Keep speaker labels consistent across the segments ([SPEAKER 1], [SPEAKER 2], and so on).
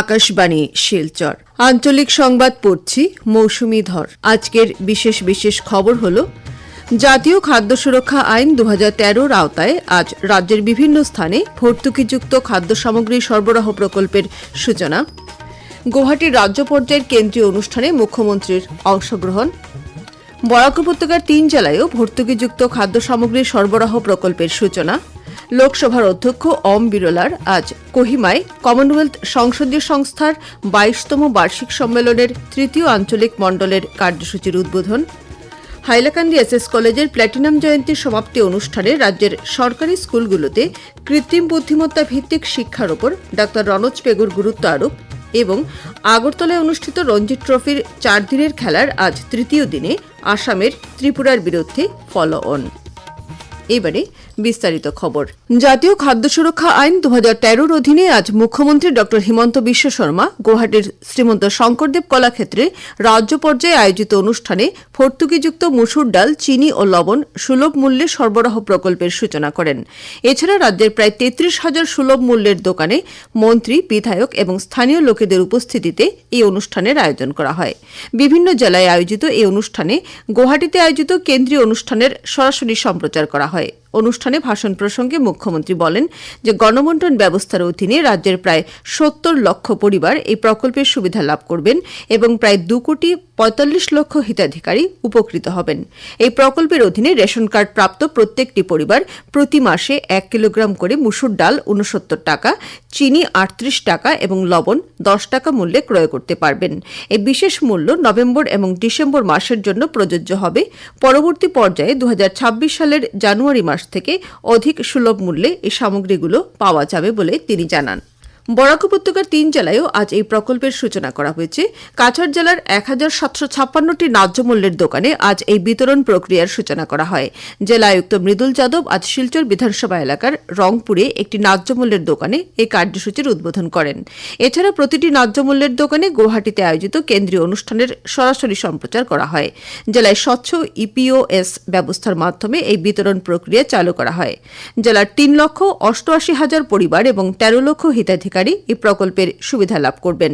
[SPEAKER 1] আকাশবাণী, শিলচর। আঞ্চলিক সংবাদ পড়ছি মৌসুমি ধর। আজকের বিশেষ বিশেষ খবর হল, জাতীয় খাদ্য সুরক্ষা আইন দু তেরোর আওতায় আজ রাজ্যের বিভিন্ন স্থানে ভর্তুকিযুক্ত খাদ্য সামগ্রী সরবরাহ প্রকল্পের সূচনা। গুয়াহাটির রাজ্য পর্যায়ের কেন্দ্রীয় অনুষ্ঠানে মুখ্যমন্ত্রীর অংশগ্রহণ। বরাক উপত্যকার তিন জেলায়ও ভর্তুকিযুক্ত খাদ্য সামগ্রী সরবরাহ প্রকল্পের সূচনা। লোকসভার অধ্যক্ষ ওম বিরলার আজ কোহিমায় কমনওয়েলথ সংসদীয় সংস্থার বাইশতম বার্ষিক সম্মেলনের তৃতীয় আঞ্চলিক মণ্ডলের কার্যসূচির উদ্বোধন। হাইলাকান্দি এসএস কলেজের প্ল্যাটিনাম জয়ন্তী সমাপ্তি অনুষ্ঠানে রাজ্যের সরকারি স্কুলগুলোতে কৃত্রিম বুদ্ধিমত্তা ভিত্তিক শিক্ষার ওপর ডাক্তার রনোজ পেগুর গুরুত্ব আরোপ এবং আগরতলায় অনুষ্ঠিত রঞ্জি ট্রফির চার দিনের খেলার আজ তৃতীয় দিনে আসামের ত্রিপুরার বিরুদ্ধে ফলো অন এবারে বিস্তারিত খবর। জাতীয় খাদ্য সুরক্ষা আইন দু তেরোর অধীনে আজ মুখ্যমন্ত্রী ড হিমন্ত বিশ্ব শর্মা, গুয়াহাটির শ্রীমন্ত শঙ্করদেব কলাক্ষেত্রে রাজ্য পর্যায়ে আয়োজিত অনুষ্ঠানে ভর্তুকিযুক্ত মুসুর ডাল, চিনি ও লবণ সুলভ মূল্যে সরবরাহ প্রকল্পের সূচনা করেন। এছাড়া রাজ্যের প্রায় তেত্রিশ হাজার সুলভ মূল্যের দোকানে মন্ত্রী, বিধায়ক এবং স্থানীয় লোকেদের উপস্থিতিতে এই অনুষ্ঠানের আয়োজন করা হয়। বিভিন্ন জেলায় আয়োজিত এই অনুষ্ঠানে গুয়াহাটিতে আয়োজিত কেন্দ্রীয় অনুষ্ঠানের সরাসরি সম্প্রচার করা হয়। অনুষ্ঠানে ভাষণ প্রসঙ্গে মুখ্যমন্ত্রী বলেন যে গণবন্টন ব্যবস্থার অধীনে রাজ্যের প্রায় সত্তর লক্ষ পরিবার এই প্রকল্পের সুবিধা লাভ করবেন এবং প্রায় দু কোটি পঁয়তাল্লিশ লক্ষ হিতাধিকারী উপকৃত হবেন। এই প্রকল্পের অধীনে রেশন কার্ড প্রাপ্ত প্রত্যেকটি পরিবার প্রতি মাসে এক কিলোগ্রাম করে মুসুর ডাল উনসত্তর টাকা, চিনি আটত্রিশ টাকা এবং লবণ দশ টাকা মূল্যে ক্রয় করতে পারবেন। এই বিশেষ মূল্য নভেম্বর এবং ডিসেম্বর মাসের জন্য প্রযোজ্য হবে। পরবর্তী পর্যায়ে দু হাজার ছাব্বিশ সালের জানুয়ারি মাস থেকে অধিক সুলভ মূল্যে এই সামগ্রীগুলো পাওয়া যাবে বলে তিনি জানান। বরাক উপত্যকার তিন জেলায়ও আজ এই প্রকল্পের সূচনা করা হয়েছে। কাছাড় জেলার এক হাজার সাতশো ছাপ্পান্নটি ন্যায্য মূল্যের দোকানে আজ এই বিতরণ প্রক্রিয়ার সূচনা করা হয়। জেলা আয়ুক্ত মৃদুল যাদব আজ শিলচর বিধানসভা এলাকার রংপুরে একটি ন্যায্য মূল্যের দোকানে এই কার্যসূচির উদ্বোধন করেন। এছাড়া প্রতিটি ন্যায্য মূল্যের দোকানে গুয়াহাটিতে আয়োজিত কেন্দ্রীয় অনুষ্ঠানের সরাসরি সম্প্রচার করা হয়। জেলায় স্বচ্ছ ইপিওএস ব্যবস্থার মাধ্যমে এই বিতরণ প্রক্রিয়া চালু করা হয়। জেলার তিন লক্ষ অষ্টআশি হাজার পরিবার এবং তেরো লক্ষ হিতাধিকারী এই প্রকল্পের সুবিধা লাভ করবেন।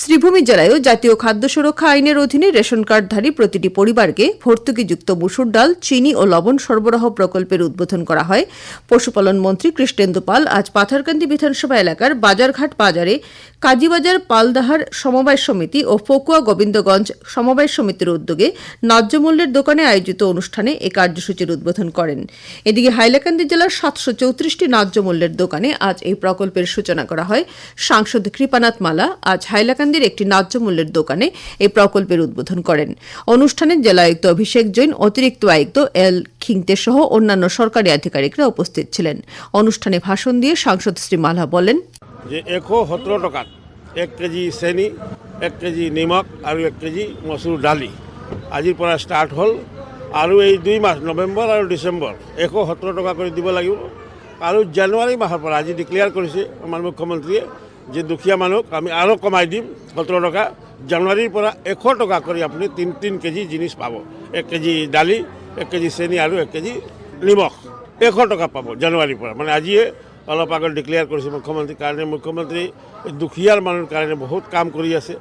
[SPEAKER 1] শ্রীভূমি জেলায়ও জাতীয় খাদ্য সুরক্ষা আইনের অধীনে রেশন কার্ডধারী প্রতিটি পরিবারকে ভর্তুকিযুক্ত মুসুর ডাল, চিনি ও লবণ সরবরাহ প্রকল্পের উদ্বোধন করা হয়। পশুপালন মন্ত্রী কৃষ্ণেন্দু পাল আজ পাথারকান্দি বিধানসভা এলাকার বাজারঘাট বাজারে কাজীবাজার পালদাহার সমবায় সমিতি ও ফকুয়া গোবিন্দগঞ্জ সমবায় সমিতির উদ্যোগে ন্যায্য মূল্যের দোকানে আয়োজিত অনুষ্ঠানে এই কার্যসূচির উদ্বোধন করেন। এদিকে হাইলাকান্দি জেলার সাতশো চৌত্রিশটি ন্যায্য মূল্যের দোকানে আজ এই প্রকল্পের সূচনা করা হয়। সাংসদ কৃপানাথ মালা আজ হাইলাকান্দির একটি ন্যায্য মূল্যের দোকানে এই প্রকল্পের উদ্বোধন করেন। অনুষ্ঠানে জেলা আয়ুক্ত অভিষেক জৈন, অতিরিক্ত আয়ুক্ত এল খিংতে সহ অন্যান্য সরকারি আধিকারিকরা উপস্থিত ছিলেন। অনুষ্ঠানে ভাষণ দিয়ে সাংসদ শ্রী মালহা বলেন,
[SPEAKER 2] যে এশ সত্তৰ টকাত, এক কেজি চেনি, এক কেজি নিমখ আৰু এক কেজি মচুৰ দালি আজিৰ পৰা ষ্টাৰ্ট হ'ল। আৰু এই দুই মাহ, নৱেম্বৰ আৰু ডিচেম্বৰ এশ সত্তৰ টকা কৰি দিব লাগিব। আৰু জানুৱাৰী মাহৰ পৰা, আজি ডিক্লেয়াৰ কৰিছে আমাৰ মুখ্যমন্ত্ৰীয়ে যে দুখীয়া মানুহক আমি আৰু কমাই দিম, সত্তৰ টকা। জানুৱাৰীৰ পৰা এশ টকা কৰি আপুনি তিনি তিনি কেজি জিনিস পাব। এক কেজি দালি, এক কেজি চেনি আৰু এক কেজি নিমখ। এশ টকা পাব জানুৱাৰীৰ পৰা। মানে আজিয়ে অলপ আগত ডিক্লেয়াৰ কৰিছে মুখ্যমন্ত্ৰীৰ কাৰণে। মুখ্যমন্ত্ৰী দুখীয়াৰ মানুহৰ কাৰণে বহুত কাম কৰি আছে।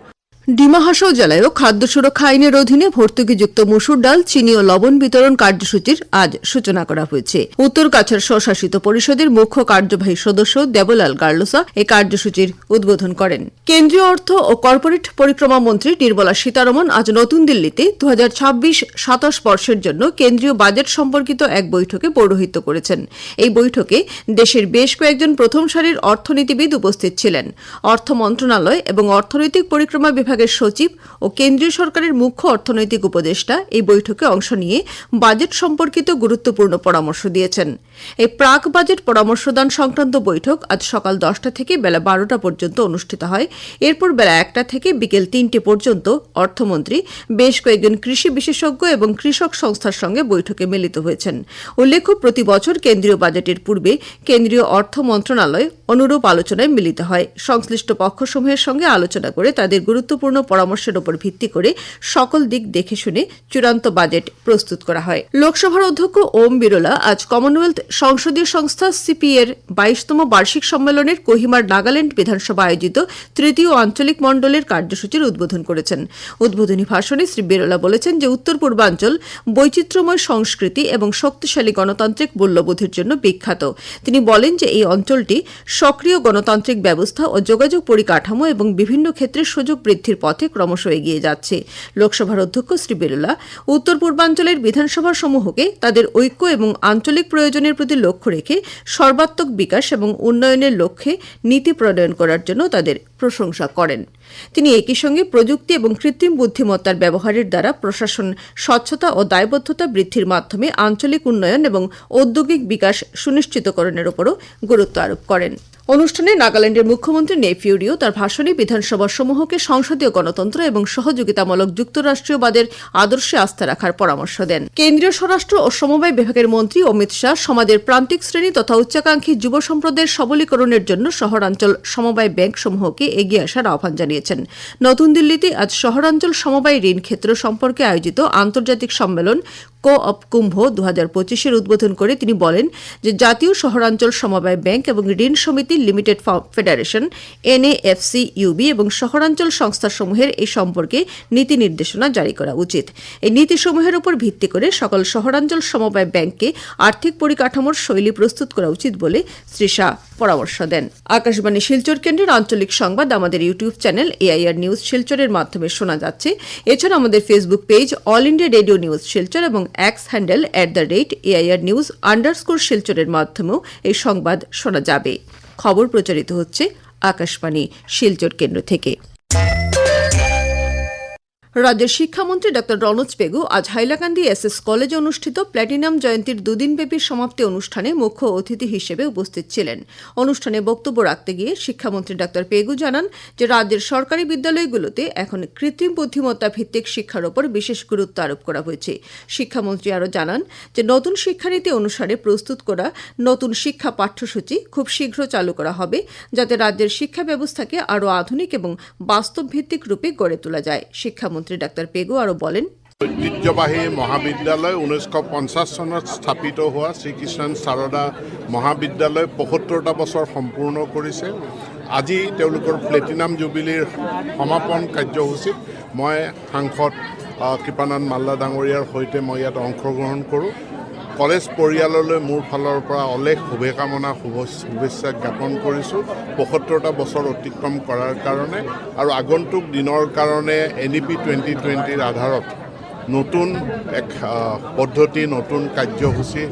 [SPEAKER 1] ডিমা জেলায়ও খাদ্য সুরক্ষা আইনের অধীনে ভর্তুকিযুক্ত মুসুর ডাল, চিনি ও লবণ বিতরণ কার্যসূচির আজ সূচনা করা হয়েছে। উত্তর কাছাড় স্বশাসিত পরিষদের মুখ্য কার্যবাহী সদস্য দেবলাল গার্লোসা এই কার্যসূচির উদ্বোধন করেন। কেন্দ্রীয় অর্থ ও কর্পোরেট পরিক্রমা মন্ত্রী নির্মলা সীতারমন আজ নতুন দিল্লিতে দু হাজার ছাব্বিশ সাতাশ বর্ষের জন্য কেন্দ্রীয় বাজেট সম্পর্কিত এক বৈঠকে পৌরোহিত্য করেছেন। এই বৈঠকে দেশের বেশ কয়েকজন প্রথম সারির অর্থনীতিবিদ উপস্থিত ছিলেন। অর্থ মন্ত্রণালয় এবং অর্থনৈতিক পরিক্রমা বিভাগের সচিব ও কেন্দ্রীয় সরকারের মুখ্য অর্থনৈতিক উপদেষ্টা এই বৈঠকে অংশ নিয়ে বাজেট সম্পর্কিত গুরুত্বপূর্ণ পরামর্শ দিয়েছেন। এই প্রাক বাজেট পরামর্শদান সংক্রান্ত বৈঠক আজ সকাল দশটা থেকে বেলা বারোটা পর্যন্ত অনুষ্ঠিত হয়। এরপর বেলা একটা থেকে বিকেল তিনটে পর্যন্ত অর্থমন্ত্রী বেশ কয়েকজন কৃষি বিশেষজ্ঞ এবং কৃষক সংস্থার সঙ্গে বৈঠকে মিলিত হয়েছেন। উল্লেখ্য, প্রতি বছর কেন্দ্রীয় বাজেটের পূর্বে কেন্দ্রীয় অর্থ মন্ত্রণালয় অনুরূপ আলোচনায় মিলিত হয়। সংশ্লিষ্ট পক্ষসমূহের সঙ্গে আলোচনা করে তাদের গুরুত্বপূর্ণ পরামর্শের উপর ভিত্তি করে সকল দিক দেখে শুনে চূড়ান্ত বাজেট প্রস্তুত করা হয়। লোকসভার অধ্যক্ষ ওম বিরলা আজ কমনওয়েলথ সংসদীয় সংস্থা সিপিএর বাইশতম বার্ষিক সম্মেলনের কোহিমার নাগাল্যান্ড বিধানসভা আয়োজিত তৃতীয় আঞ্চলিক মণ্ডলের কার্যসূচির উদ্বোধন করেছেন। উদ্বোধনী ভাষণে শ্রী বেরোলা বলেছেন যে, উত্তর পূর্বাঞ্চল বৈচিত্র্যময় সংস্কৃতি এবং শক্তিশালী গণতান্ত্রিক মূল্যবোধের জন্য বিখ্যাত। তিনি বলেন যে, এই অঞ্চলটি সক্রিয় গণতান্ত্রিক ব্যবস্থা ও যোগাযোগ পরিকাঠামো এবং বিভিন্ন ক্ষেত্রে সুযোগ বৃদ্ধির পথে ক্রমশ এগিয়ে যাচ্ছে। লোকসভার অধ্যক্ষ শ্রী বেরোলা, উত্তর পূর্বাঞ্চলের বিধানসভা সমূহকে তাদের ঐক্য এবং আঞ্চলিক প্রয়োজনের প্রতি লক্ষ্য রেখে সর্বাত্মক বিকাশ এবং উন্নয়নের লক্ষ্যে নীতি প্রণয়ন করার জন্য তাদের প্রশংসা করেন। তিনি একই সঙ্গে প্রযুক্তি এবং কৃত্রিম বুদ্ধিমত্তার ব্যবহারের দ্বারা প্রশাসন স্বচ্ছতা ও দায়বদ্ধতা বৃদ্ধির মাধ্যমে আঞ্চলিক উন্নয়ন এবং ঔদ্যোগিক বিকাশ সুনিশ্চিতকরণের উপরও গুরুত্ব আরোপ করেন। অনুষ্ঠানে নাগাল্যান্ডের মুখ্যমন্ত্রী নেফিউরিও তার ভাষণে বিধানসভা সমূহকে সংসদীয় গণতন্ত্র এবং সহযোগিতামূলক যুক্তরাষ্ট্রীয়বাদের আদর্শে আস্থা রাখার পরামর্শ দেন। কেন্দ্রীয় স্বরাষ্ট্র ও সমবায় বিভাগের মন্ত্রী অমিত শাহ সমাজের প্রান্তিক শ্রেণি তথা উচ্চাকাঙ্ক্ষী যুব সম্প্রদায়ের সবলীকরণের জন্য শহরাঞ্চল সমবায় ব্যাংক সমূহকে এগিয়ে আসার আহ্বান জানিয়েছেন। নতুন দিল্লিতে আজ শহরাঞ্চল সমবায় ঋণ ক্ষেত্র সম্পর্কে আয়োজিত আন্তর্জাতিক সম্মেলন কো অপ কুম্ভ দু হাজার পঁচিশের উদ্বোধন করে তিনি বলেন যে জাতীয় শহরাঞ্চল সমবায় ব্যাংক এবং ঋণ সমিতি লিমিটেড ফেডারেশন এনএএফসি ইউবি এবং শহরাঞ্চল সংস্থাসমূহের এই সম্পর্কে নীতি নির্দেশনা জারি করা উচিত। এই নীতিসমূহের উপর ভিত্তি করে সকল শহরাঞ্চল সমবায় ব্যাংককে আর্থিক পরিকাঠামোর শৈলী প্রস্তুত করা উচিত বলে শ্রী শাহ পরামর্শ দেন। আকাশবাণী শিলচর কেন্দ্রের আঞ্চলিক সংবাদ আমাদের ইউটিউব চ্যানেল এআইআর নিউজ শিলচরের মাধ্যমে শোনা যাচ্ছে। এছাড়া আমাদের Facebook page All India Radio News Silchar এবং X handle at the rate AIR news underscore শিলচরের মাধ্যমেও এই সংবাদ শোনা যাবে। খবর প্রচারিত হচ্ছে আকাশবাণী শিলচর কেন্দ্র থেকে। রাজ্যের শিক্ষামন্ত্রী ডক্টর রনোজ পেগু আজ হাইলাকান্দি এস এস কলেজে অনুষ্ঠিত প্ল্যাটিনাম জয়ন্তীর দুদিনব্যাপী সমাপ্তি অনুষ্ঠানে মুখ্য অতিথি হিসেবে উপস্থিত ছিলেন। অনুষ্ঠানে বক্তব্য রাখতে গিয়ে শিক্ষামন্ত্রী ডক্টর পেগু জানান যে রাজ্যের সরকারি বিদ্যালয়গুলোতে এখন কৃত্রিম বুদ্ধিমত্তা ভিত্তিক শিক্ষার ওপর বিশেষ গুরুত্ব আরোপ করা হয়েছে। শিক্ষামন্ত্রী আরও জানান যে নতুন শিক্ষানীতি অনুসারে প্রস্তুত করা নতুন শিক্ষা পাঠ্যসূচি খুব শীঘ্র চালু করা হবে, যাতে রাজ্যের শিক্ষা ব্যবস্থাকে আরও আধুনিক এবং বাস্তব ভিত্তিক রূপে গড়ে তোলা যায়। শিক্ষামন্ত্রী ডাক্তাৰ পেগু আৰও বলেন
[SPEAKER 3] ঐতিহ্যবাহী মহাবিদ্যালয় ঊনৈছশ পঞ্চাছ চনত স্থাপিত হোৱা শ্ৰীকৃষ্ণ সাৰদা মহাবিদ্যালয় পঁসত্তৰটা বছৰ সম্পূৰ্ণ কৰিছে। আজি তেওঁলোকৰ প্লেটিনাম জুবিলিৰ সমাপন কাৰ্যসূচীত মই সাংসদ কৃপানন্দ মাল্লা ডাঙৰীয়াৰ সৈতে মই ইয়াত অংশগ্ৰহণ কৰোঁ। কলেজ পৰিয়াললৈ মোৰ ফালৰ পৰা অলেখ শুভকামনা শুভ শুভেচ্ছা জ্ঞাপন কৰিছোঁ পঁসত্তৰটা বছৰ অতিক্ৰম কৰাৰ কাৰণে আৰু আগন্তুক দিনৰ কাৰণে এন ই পি টুৱেণ্টি টুৱেণ্টিৰ আধাৰত নতুন এক পদ্ধতি নতুন কাৰ্যসূচী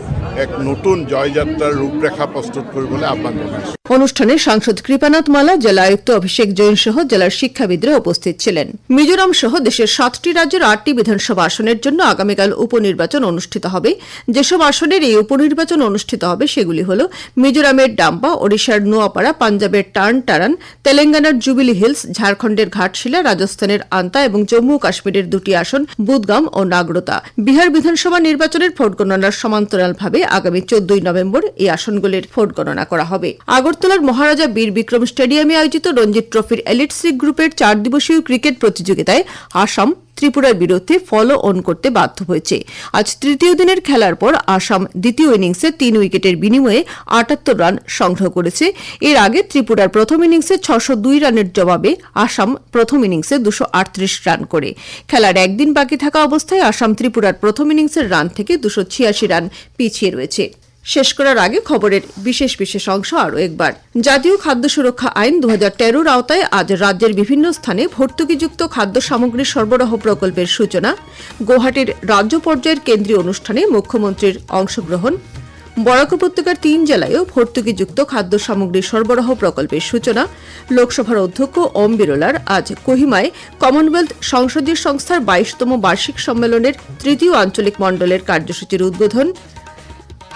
[SPEAKER 3] এক নতুন জয়যাত্ৰাৰ ৰূপৰেখা প্ৰস্তুত কৰিবলৈ আহ্বান জনাইছোঁ।
[SPEAKER 1] অনুষ্ঠানে সাংসদ কৃপানাথ মালা, জেলা আয়ুক্ত অভিষেক জৈন সহ জেলার শিক্ষাবিদরা উপস্থিত ছিলেন। মিজোরাম সহ দেশের সাতটি রাজ্যের আটটি বিধানসভা আসনের জন্য আগামীকাল উপনির্বাচন অনুষ্ঠিত হবে। যেসব আসনের এই উপনির্বাচন অনুষ্ঠিত হবে সেগুলি হল মিজোরামের ডাম্পা ওড়িশার নোয়াপাড়া, পাঞ্জাবের টার্ন টারান তেলেঙ্গানার জুবিলি হিলস, ঝাড়খণ্ডের ঘাটশিলা, রাজস্থানের আন্তা এবং জম্মু কাশ্মীরের দুটি আসন বুদগাম ও নাগরোতা। বিহার বিধানসভা নির্বাচনের ভোট গণনার সমান্তরালভাবে আগামী চোদ্দই নভেম্বর এই আসনগুলির ভোট গণনা করা হবে। আগরতলার মহারাজা বীর বিক্রম স্টেডিয়ামে আয়োজিত রঞ্জিত ট্রফির এলিট সি গ্রুপের চার দিবসীয় ক্রিকেট প্রতিযোগিতায় আসাম ত্রিপুরার বিরুদ্ধে ফলো অন করতে বাধ্য হয়েছে। আজ তৃতীয় দিনের খেলার পর আসাম দ্বিতীয় ইনিংসে তিন উইকেটের বিনিময়ে আটাত্তর রান সংগ্রহ করেছে। এর আগে ত্রিপুরার প্রথম ইনিংসে ছশো দুই রানের জবাবে আসাম প্রথম ইনিংসে দুশো আটত্রিশ রান করে। খেলার একদিন বাকি থাকা অবস্থায় আসাম ত্রিপুরার প্রথম ইনিংসের রান থেকে দুশো ছিয়াশি রান পিছিয়ে রয়েছে। শেষ করার আগে খবরের বিশেষ বিশেষ অংশ আরও একবার। জাতীয় খাদ্য সুরক্ষা আইন দু হাজার আওতায় আজ রাজ্যের বিভিন্ন স্থানে ভর্তুকিযুক্ত খাদ্য সামগ্রী সরবরাহ প্রকল্পের সূচনা। গুয়াহাটির রাজ্য পর্যায়ের কেন্দ্রীয় অনুষ্ঠানে মুখ্যমন্ত্রীর অংশগ্রহণ। বরাক উপত্যকার তিন জেলায়ও ভর্তুকিযুক্ত খাদ্য সামগ্রী সরবরাহ প্রকল্পের সূচনা। লোকসভার অধ্যক্ষ ওম বিরলার আজ কোহিমায় কমনওয়েলথ সংসদীয় সংস্থার বাইশতম বার্ষিক সম্মেলনের তৃতীয় আঞ্চলিক মণ্ডলের কার্যসূচির উদ্বোধন।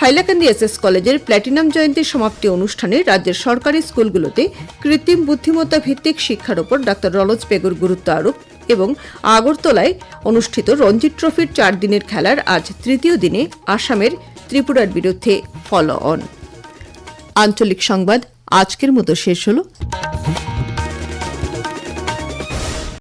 [SPEAKER 1] হাইলাকান্দি এস এস কলেজের প্ল্যাটিনাম জয়ন্তী সমাপ্তি অনুষ্ঠানে রাজ্যের সরকারি স্কুলগুলোতে কৃত্রিম বুদ্ধিমত্তা ভিত্তিক শিক্ষার ওপর ডাক্তার রলজ পেগুর গুরুত্ব আরোপ এবং আগরতলায় অনুষ্ঠিত রঞ্জি ট্রফির চার দিনের খেলার আজ তৃতীয় দিনে আসামের ত্রিপুরার বিরুদ্ধে ফলো অন আঞ্চলিক সংবাদ, আজকের মতো শেষ হলো।